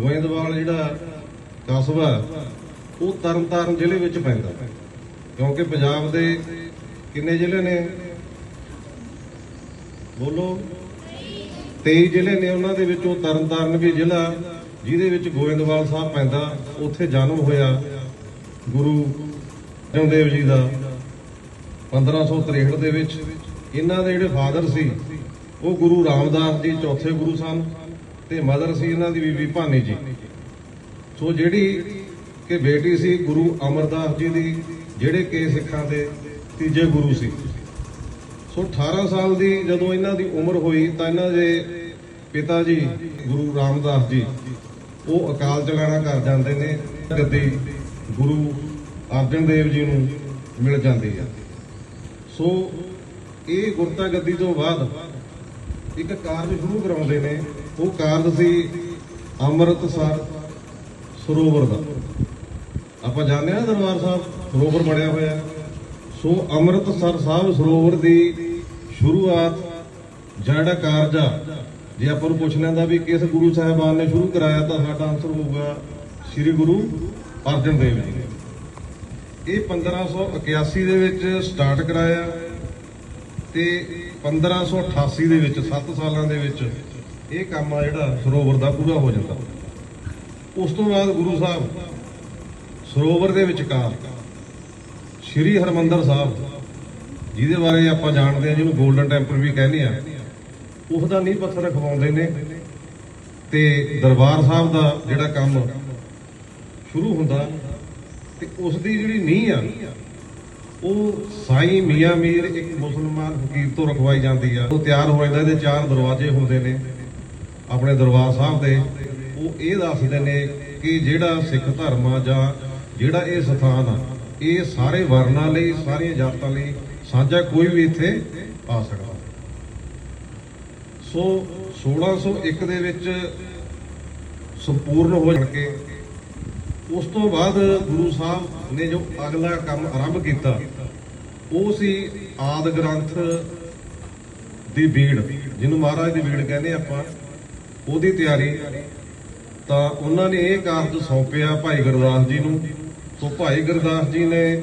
ਗੋਇੰਦਵਾਲ ਜਿਹੜਾ ਕਸਬਾ, ਉਹ ਤਰਨਤਾਰਨ ਜ਼ਿਲ੍ਹੇ ਵਿੱਚ ਪੈਂਦਾ। ਕਿਉਂਕਿ ਪੰਜਾਬ ਦੇ ਕਿੰਨੇ ਜ਼ਿਲ੍ਹੇ ਨੇ? ਬੋਲੋ। 23 ਜ਼ਿਲ੍ਹੇ ਨੇ ਉਹਨਾਂ ਦੇ ਵਿੱਚੋਂ ਤਰਨਤਾਰਨ ਵੀ ਜ਼ਿਲ੍ਹਾ, ਜਿਹਦੇ ਵਿੱਚ ਗੋਇੰਦਵਾਲ ਸਾਹਿਬ ਪੈਂਦਾ। ਉੱਥੇ ਜਨਮ ਹੋਇਆ ਗੁਰੂ ਅਰਜਨ ਦੇਵ ਜੀ ਦਾ 1563 ਦੇ ਵਿੱਚ। ਇਹਨਾਂ ਦੇ ਜਿਹੜੇ ਫਾਦਰ ਸੀ, ਉਹ ਗੁਰੂ ਰਾਮਦਾਸ ਜੀ, ਚੌਥੇ ਗੁਰੂ ਸਨ। ਤੇ ਮਦਰ ਸੀ ਇਹਨਾਂ ਦੀ ਬੀਬੀ ਭਾਨੀ ਜੀ। ਸੋ ਜਿਹੜੀ ਕਿ ਬੇਟੀ ਸੀ ਗੁਰੂ ਅਮਰਦਾਸ ਜੀ ਦੀ, ਜਿਹੜੇ ਕਿ ਸਿੱਖਾਂ ਦੇ ਤੀਜੇ ਗੁਰੂ ਸੀ। ਸੋ 18 ਸਾਲ ਦੀ ਜਦੋਂ ਇਹਨਾਂ ਦੀ ਉਮਰ ਹੋਈ ਤਾਂ ਇਹਨਾਂ ਦੇ ਪਿਤਾ ਜੀ, ਗੁਰੂ ਰਾਮਦਾਸ ਜੀ, ਉਹ ਅਕਾਲ ਚਲਾਣਾ ਕਰ ਜਾਂਦੇ ਨੇ ਗੱਦੀ ਗੁਰੂ ਅਰਜਨ ਦੇਵ ਜੀ ਨੂੰ ਮਿਲ ਜਾਂਦੀ ਹੈ ਸੋ ਇਹ ਗੁਰਤਾ ਗੱਦੀ ਤੋਂ ਬਾਅਦ ਇੱਕ ਕਾਰਜ ਸ਼ੁਰੂ ਕਰਾਉਂਦੇ ਨੇ। ਉਹ ਕਾਰਜ ਸੀ ਅੰਮ੍ਰਿਤਸਰ ਸਰੋਵਰ ਦਾ। ਆਪਾਂ ਜਾਣਦੇ ਹਾਂ ਨਾ ਦਰਬਾਰ ਸਾਹਿਬ, ਸਰੋਵਰ ਬਣਿਆ ਹੋਇਆ। ਸੋ ਅੰਮ੍ਰਿਤਸਰ ਸਾਹਿਬ ਸਰੋਵਰ ਦੀ ਸ਼ੁਰੂਆਤ ਜਿਹੜਾ ਕਾਰਜ ਆ। ਜੇ ਆਪਾਂ ਨੂੰ ਪੁੱਛ ਲੈਂਦਾ ਵੀ ਕਿਸ ਗੁਰੂ ਸਾਹਿਬਾਨ ਨੇ ਸ਼ੁਰੂ ਕਰਾਇਆ, ਤਾਂ ਸਾਡਾ ਆਨਸਰ ਹੋਊਗਾ ਸ੍ਰੀ ਗੁਰੂ ਅਰਜਨ ਦੇਵ ਜੀ ਨੇ। ਇਹ 1581 ਦੇ ਵਿੱਚ ਸਟਾਰਟ ਕਰਾਇਆ ਤੇ 1588 ਦੇ ਵਿੱਚ 7 ਸਾਲਾਂ ਦੇ ਵਿੱਚ ਇਹ ਕੰਮ ਆ ਜਿਹੜਾ ਸਰੋਵਰ ਦਾ ਪੂਰਾ ਹੋ ਜਾਂਦਾ। ਉਸ ਤੋਂ ਬਾਅਦ ਗੁਰੂ ਸਾਹਿਬ ਸਰੋਵਰ ਦੇ ਵਿਚਕਾਰ ਸ਼੍ਰੀ ਹਰਮੰਦਰ ਸਾਹਿਬ, ਜਿਹਦੇ ਬਾਰੇ ਆਪਾਂ ਜਾਣਦੇ ਹਾਂ, ਜਿਹਨੂੰ 골ਡਨ ਟੈਂਪਲ ਵੀ ਕਹਿੰਦੇ ਆ ਉਸ ਦਾ ਨੀਂਹ ਪੱਥਰ ਰਖਵਾਉਂਦੇ ਨੇ ਤੇ ਦਰਬਾਰ ਸਾਹਿਬ ਦਾ ਜਿਹੜਾ ਕੰਮ ਸ਼ੁਰੂ ਹੁੰਦਾ ਤੇ ਉਸ ਦੀ ਜਿਹੜੀ ਨੀਂਹ ਆ, ਉਹ ਸਾਈਂ ਮੀਆਂ ਮੀਰ ਇੱਕ ਮੁਸਲਮਾਨ ਫਕੀਰ ਤੋਂ ਰਖਵਾਈ ਜਾਂਦੀ ਆ। ਉਹ ਤਿਆਰ ਹੋ ਜਾਂਦਾ, ਇਹਦੇ ਚਾਰ ਦਰਵਾਜ਼ੇ ਹੁੰਦੇ ਨੇ। ਆਪਣੇ ਦਰਬਾਰ ਸਾਹਿਬ ਦੇ, ਉਹ ਇਹ ਦੱਸਦੇ ਨੇ ਕਿ ਜਿਹੜਾ ਸਿੱਖ ਧਰਮ ਆ ਜਾਂ ਜਿਹੜਾ ਇਹ ਸਥਾਨ ਆ, ਇਹ ਸਾਰੇ ਵਰਨਾਂ ਲਈ, ਸਾਰੀਆਂ ਜਾਤਾਂ ਲਈ ਸਾਂਝਾ ਕੋਈ ਵੀ ਇੱਥੇ ਆ ਸਕਦਾ। ਸੋ 1601 ਦੇ ਵਿੱਚ ਸੰਪੂਰਨ ਹੋ ਜਾਣ ਕੇ ਉਸ ਤੋਂ ਬਾਅਦ ਗੁਰੂ ਸਾਹਿਬ ਨੇ ਜੋ ਅਗਲਾ ਕੰਮ ਆਰੰਭ ਕੀਤਾ, ਉਹ ਸੀ ਆਦ ਗ੍ਰੰਥ ਦੀ ਬੀੜ, ਜਿਹਨੂੰ ਮਹਾਰਾਜ ਦੀ ਬੀੜ ਕਹਿੰਦੇ ਆਪਾਂ। ਉਹਦੀ ਤਿਆਰੀ। ਤਾਂ ਉਹਨਾਂ ਨੇ ਇਹ ਕਾਰਜ ਸੌਂਪਿਆ ਭਾਈ ਗੁਰਦਾਸ ਜੀ ਨੂੰ। ਤੋਂ ਭਾਈ ਗੁਰਦਾਸ ਜੀ ਨੇ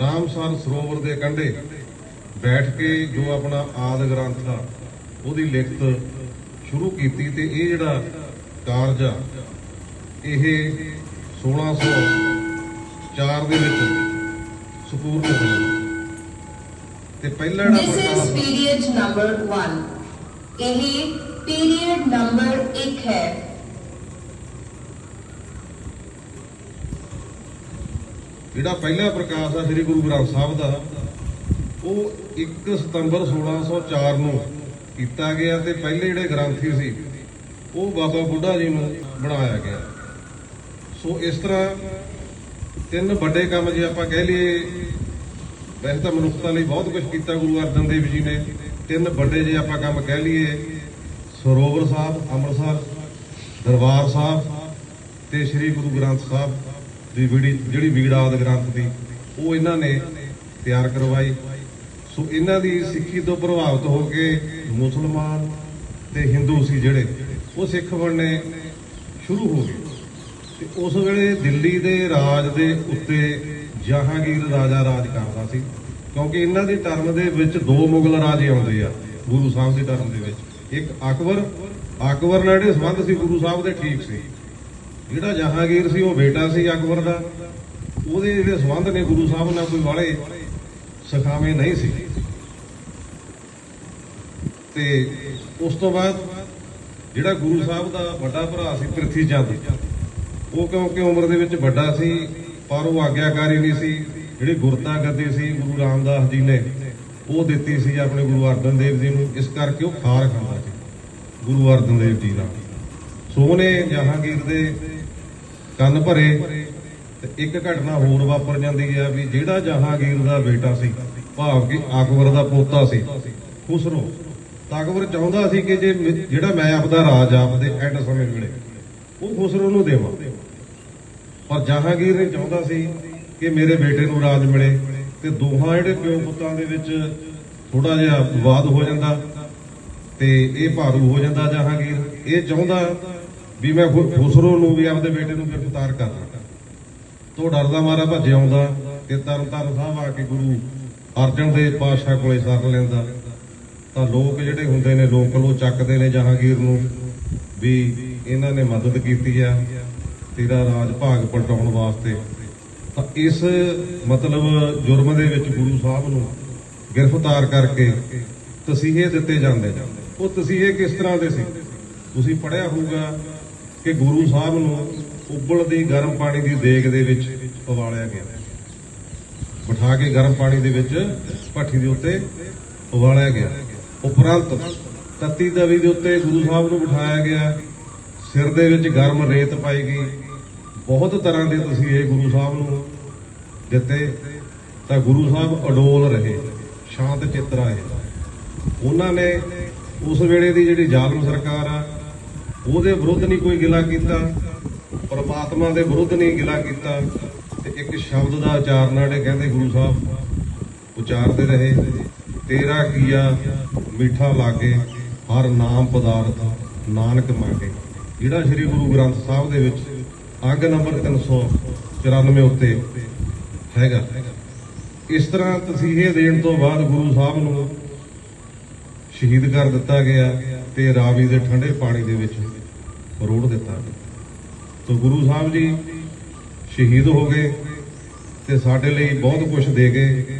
ਰਾਮਸਰ ਸਰੋਵਰ ਦੇ ਕੰਢੇ ਬੈਠ ਕੇ ਜੋ ਆਪਣਾ ਆਦ ਗ੍ਰੰਥ ਆ ਉਹਦੀ ਲਿਖਤ ਸ਼ੁਰੂ ਕੀਤੀ ਤੇ ਇਹ ਜਿਹੜਾ ਕਾਰਜ ਆ ਇਹ 1604 ਦੇ ਵਿੱਚ ਸੰਪੂਰਨ ਹੋਇਆ ਤੇ ਪਹਿਲਾ ਜਿਹੜਾ ਪ੍ਰਕਾਸ਼ period number 1. ਇਹ period number 1 ਹੈ। ਜਿਹੜਾ ਪਹਿਲਾ ਪ੍ਰਕਾਸ਼ ਆ ਸ੍ਰੀ ਗੁਰੂ ਗ੍ਰੰਥ ਸਾਹਿਬ ਦਾ, ਉਹ 1 ਸਤੰਬਰ 1604 ਨੂੰ ਕੀਤਾ ਗਿਆ ਤੇ ਪਹਿਲੇ ਜਿਹੜੇ ਗ੍ਰੰਥੀ ਸੀ, ਉਹ ਬਾਬਾ ਬੁੱਢਾ ਜੀ ਨੂੰ ਬਣਾਇਆ ਗਿਆ। ਸੋ ਇਸ ਤਰ੍ਹਾਂ ਤਿੰਨ ਵੱਡੇ ਕੰਮ ਜੇ ਆਪਾਂ ਕਹਿ ਲਈਏ, ਵੈਸੇ ਤਾਂ ਮਨੁੱਖਤਾ ਲਈ ਬਹੁਤ ਕੁਝ ਕੀਤਾ ਗੁਰੂ ਅਰਜਨ ਦੇਵ ਜੀ ਨੇ। ਤਿੰਨ ਵੱਡੇ ਜੇ ਆਪਾਂ ਕੰਮ ਕਹਿ ਲਈਏ ਸਰੋਵਰ ਸਾਹਿਬ ਅੰਮ੍ਰਿਤਸਰ ਦਰਬਾਰ ਸਾਹਿਬ ਤੇ ਸ੍ਰੀ ਗੁਰੂ ਗ੍ਰੰਥ ਸਾਹਿਬ ਦੀ ਵੀੜੀ ਜਿਹੜੀ ਵੀੜਾਦ ਗ੍ਰੰਥ ਦੀ, ਉਹ ਇਹਨਾਂ ਨੇ ਤਿਆਰ ਕਰਵਾਈ। ਸੋ ਇਹਨਾਂ ਦੀ ਸਿੱਖੀ ਤੋਂ ਪ੍ਰਭਾਵਿਤ ਹੋ ਕੇ ਮੁਸਲਮਾਨ ਤੇ ਹਿੰਦੂ ਸੀ ਜਿਹੜੇ, ਉਹ ਸਿੱਖ ਬਣਨੇ ਸ਼ੁਰੂ ਹੋ ਗਏ। ਤੇ ਉਸ ਵੇਲੇ ਦਿੱਲੀ ਦੇ ਰਾਜ ਦੇ ਉੱਤੇ ਜਹਾਂਗੀਰ ਰਾਜਾ ਰਾਜ ਕਰਦਾ ਸੀ, ਕਿਉਂਕਿ ਇਹਨਾਂ ਦੀ ਟਰਮ ਦੇ ਵਿੱਚ ਦੋ ਮੁਗਲ ਰਾਜੇ ਆਉਂਦੇ ਆ, ਗੁਰੂ ਸਾਹਿਬ ਦੇ ਟਰਮ ਦੇ ਵਿੱਚ। ਇੱਕ ਅਕਬਰ ਅਕਬਰ ਨਾਲ ਜਿਹੜੇ ਸੰਬੰਧ ਸੀ ਗੁਰੂ ਸਾਹਿਬ ਦੇ ਠੀਕ ਸੀ। ਜਿਹੜਾ ਜਹਾਂਗੀਰ ਸੀ, ਉਹ ਬੇਟਾ ਸੀ ਅਕਬਰ ਦਾ। ਉਹਦੇ ਜਿਹੜੇ ਸੰਬੰਧ ਨੇ ਗੁਰੂ ਸਾਹਿਬ ਨਾਲ ਕੋਈ ਵਾਲੇ ਸਖਾਵੇਂ ਨਹੀਂ ਸੀ। ਤੇ ਉਸ ਤੋਂ ਬਾਅਦ ਜਿਹੜਾ ਗੁਰੂ ਸਾਹਿਬ ਦਾ ਵੱਡਾ ਭਰਾ ਸੀ ਪ੍ਰਿਥੀ ਚੰਦ, ਉਹ ਕਿਉਂਕਿ ਉਮਰ ਦੇ ਵਿੱਚ ਵੱਡਾ ਸੀ, ਪਰ ਉਹ ਆਗਿਆਕਾਰੀ ਨਹੀਂ ਸੀ, ਜਿਹੜੀ ਗੁਰਤਾ ਗੱਦੀ ਸੀ, ਗੁਰੂ ਰਾਮਦਾਸ ਜੀ ਨੇ। ਉਹ ਦਿੱਤੀ ਸੀ ਆਪਣੇ ਗੁਰੂ ਅਰਜਨ ਦੇਵ ਜੀ ਨੂੰ, ਇਸ ਕਰਕੇ ਉਹ ਖਾਰ ਖਾਂਦਾ ਸੀ, ਗੁਰੂ ਅਰਜਨ ਦੇਵ ਜੀ ਦਾ। ਸੋ ਜਹਾਂਗੀਰ ਦੇ ਕੰਨ ਭਰੇ ਤੇ ਇੱਕ ਘਟਨਾ ਹੋਰ ਵਾਪਰ ਜਾਂਦੀ ਹੈ ਵੀ ਜਿਹੜਾ ਜਹਾਂਗੀਰ ਦਾ ਬੇਟਾ ਸੀ, ਭਾਵ ਕਿ ਅਕਬਰ ਦਾ ਪੋਤਾ ਸੀ ਖੁਸਰੋ ਤਾਂ ਅਕਬਰ ਚਾਹੁੰਦਾ ਸੀ ਕਿ ਜੇ ਜਿਹੜਾ ਮੈਂ ਆਪਦਾ ਰਾਜ ਆਪਦੇ ਐਂਡ ਸਮੇਂ ਵੇਲੇ, ਉਹ ਖੁਸਰੋ ਨੂੰ ਦੇਵਾਂ। ਪਰ ਜਹਾਂਗੀਰ ਨੇ ਚਾਹੁੰਦਾ ਸੀ ਕਿ ਮੇਰੇ ਬੇਟੇ ਨੂੰ ਰਾਜ ਮਿਲੇ। ਤੇ ਦੋਹਾਂ ਜਿਹੜੇ ਪਿਓ ਪੁੱਤਾਂ ਦੇ ਵਿੱਚ ਥੋੜਾ ਜਿਹਾ ਵਿਵਾਦ ਹੋ ਜਾਂਦਾ ਤੇ ਇਹ ਭਾਰੂ ਹੋ ਜਾਂਦਾ ਜਹਾਂਗੀਰ। ਇਹ ਚਾਹੁੰਦਾ ਵੀ ਮੈਂ ਖੁਸਰੋ ਨੂੰ ਵੀ ਆਪਦੇ ਬੇਟੇ ਨੂੰ ਗ੍ਰਿਫਤਾਰ ਕਰ ਲਾਂ। ਤੋਂ ਡਰਦਾ ਮਾਰਾ ਭੱਜ ਆਉਂਦਾ ਕਿ ਤਰਨ ਤਾਰਨ ਸਾਹਿਬ ਆ ਕੇ ਗੁਰੂ ਅਰਜਨ ਦੇ ਪਾਤਸ਼ਾਹ ਕੋਲੇ ਸ਼ਰਨ ਲੈਂਦਾ। ਤਾਂ ਲੋਕ ਜਿਹੜੇ ਹੁੰਦੇ ਨੇ, ਲੋਕ ਲੋ ਚੱਕਦੇ ਨੇ ਜਹਾਂਗੀਰ ਨੂੰ ਵੀ ਇਹਨਾਂ ਨੇ ਮਦਦ ਕੀਤੀ ਆ ਤੇਰਾ ਰਾਜ ਭਾਗ ਪਲਟਾਉਣ ਵਾਸਤੇ। ਤਾਂ ਇਸ ਮਤਲਬ ਜੁਰਮ ਦੇ ਵਿੱਚ ਗੁਰੂ ਸਾਹਿਬ ਨੂੰ ਗ੍ਰਿਫਤਾਰ ਕਰਕੇ ਤਸੀਹੇ ਦਿੱਤੇ ਜਾਂਦੇ ਉਹ ਤਸੀਹੇ ਕਿਸ ਤਰ੍ਹਾਂ ਦੇ ਸੀ? ਤੁਸੀਂ ਪੜਿਆ ਹੋਊਗਾ ਕਿ ਗੁਰੂ ਸਾਹਿਬ ਨੂੰ ਉਬਲਦੀ ਗਰਮ ਪਾਣੀ ਦੀ ਦੇਗ ਦੇ ਵਿੱਚ ਉਬਾਲਿਆ ਗਿਆ। ਬਿਠਾ ਕੇ ਗਰਮ ਪਾਣੀ ਦੇ ਵਿੱਚ ਭੱਠੀ ਦੇ ਉੱਤੇ ਉਬਾਲਿਆ ਗਿਆ। ਉਪਰੰਤ ਤੱਤੀ ਤਵੀ ਦੇ ਉੱਤੇ ਗੁਰੂ ਸਾਹਿਬ ਨੂੰ ਬਿਠਾਇਆ ਗਿਆ। ਸਿਰ ਦੇ ਵਿੱਚ ਗਰਮ ਰੇਤ ਪਾਈ ਗਈ। ਬਹੁਤ ਤਰ੍ਹਾਂ ਦੇ ਤੁਸੀਂ ਇਹ ਗੁਰੂ ਸਾਹਿਬ ਨੂੰ ਦਿੱਤੇ, ਤਾਂ ਗੁਰੂ ਸਾਹਿਬ ਅਡੋਲ ਰਹੇ, ਸ਼ਾਂਤ ਚਿੱਤ ਰਹੇ ਉਹਨਾਂ ਨੇ ਉਸ ਵੇਲੇ ਦੀ ਜਿਹੜੀ ਜ਼ਾਲਮ ਸਰਕਾਰ ਆ, ਉਹਦੇ ਵਿਰੁੱਧ ਨਹੀਂ ਕੋਈ ਗਿਲਾ ਕੀਤਾ, ਪਰਮਾਤਮਾ ਦੇ ਵਿਰੁੱਧ ਨਹੀਂ ਗਿਲਾ ਕੀਤਾ, ਤੇ ਇੱਕ ਸ਼ਬਦ ਦਾ ਉਚਾਰਨ ਜਿਹੜੇ ਕਹਿੰਦੇ ਗੁਰੂ ਸਾਹਿਬ, ਉਚਾਰਦੇ ਰਹੇ, ਤੇਰਾ ਕੀਆ ਮਿੱਠਾ ਲਾਗੇ, ਹਰ ਨਾਮ ਪਦਾਰਥ ਨਾਨਕ ਮੰਗੇ। ਜਿਹੜਾ ਸ੍ਰੀ ਗੁਰੂ ਗ੍ਰੰਥ ਸਾਹਿਬ ਦੇ ਵਿੱਚ ਅੰਗ ਨੰਬਰ 394 ਉੱਤੇ ਹੈਗਾ। ਇਸ ਤਰ੍ਹਾਂ ਤਸੀਹੇ ਦੇਣ ਤੋਂ ਬਾਅਦ ਗੁਰੂ ਸਾਹਿਬ ਨੂੰ ਸ਼ਹੀਦ ਕਰ ਦਿੱਤਾ ਗਿਆ ਤੇ ਰਾਵੀ ਦੇ ਠੰਡੇ ਪਾਣੀ ਦੇ ਵਿੱਚ ਰੋੜ ਦਿੱਤਾ ਗਿਆ। ਤੋ ਗੁਰੂ ਸਾਹਿਬ ਜੀ ਸ਼ਹੀਦ ਹੋ ਗਏ ਤੇ ਸਾਡੇ ਲਈ ਬਹੁਤ ਕੁਝ ਦੇ ਗਏ।